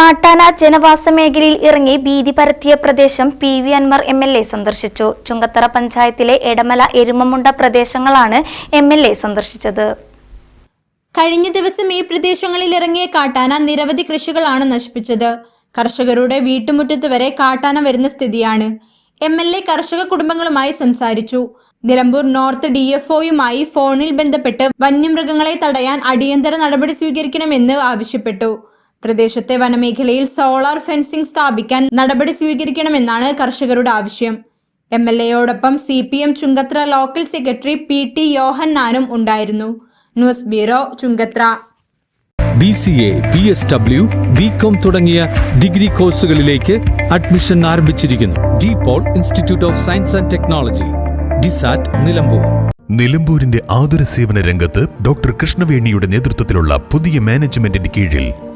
കാട്ടാന ജനവാസ മേഖലയിൽ ഇറങ്ങി ഭീതി പരത്തിയ പ്രദേശം P V Anvar M L A സന്ദർശിച്ചു. ചുങ്കത്തറ പഞ്ചായത്തിലെ എടമല എരുമമുണ്ട പ്രദേശങ്ങളാണ് എം എൽ എ സന്ദർശിച്ചത്. കഴിഞ്ഞ ദിവസം ഈ പ്രദേശങ്ങളിൽ ഇറങ്ങിയ കാട്ടാന നിരവധി കൃഷികളാണ് നശിപ്പിച്ചത്. കർഷകരുടെ വീട്ടുമുറ്റത്ത് വരെ കാട്ടാന വരുന്ന സ്ഥിതിയാണ്. എം എൽ എ കർഷക കുടുംബങ്ങളുമായി സംസാരിച്ചു. നിലമ്പൂർ നോർത്ത് ഡി എഫ് ഒയുമായി ഫോണിൽ ബന്ധപ്പെട്ട് വന്യമൃഗങ്ങളെ തടയാൻ അടിയന്തര നടപടി സ്വീകരിക്കണമെന്ന് ആവശ്യപ്പെട്ടു. പ്രദേശത്തെ വനമേഖലയിൽ സോളാർ ഫെൻസിംഗ് സ്ഥാപിക്കാൻ നടപടി സ്വീകരിക്കണമെന്നാണ് കർഷകരുടെ ആവശ്യം. M L എയോടൊപ്പം C P M Chungathara local secretary P T യോഹന്നാനും ഉണ്ടായിരുന്നു. News bureau Chungathara. B C A B S W B com തുടങ്ങിയ ഡിഗ്രി കോഴ്സുകളിലേക്ക് അഡ്മിഷൻ ആരംഭിച്ചിരിക്കുന്നു. De Paul institute of science and technology ഡിസാറ്റ് Nilambur. നിലമ്പൂരിന്റെ ആതുര സേവന രംഗത്ത് ഡോക്ടർ കൃഷ്ണവേണിയുടെ നേതൃത്വത്തിലുള്ള പുതിയ മാനേജ്മെന്റിന്റെ കീഴിൽ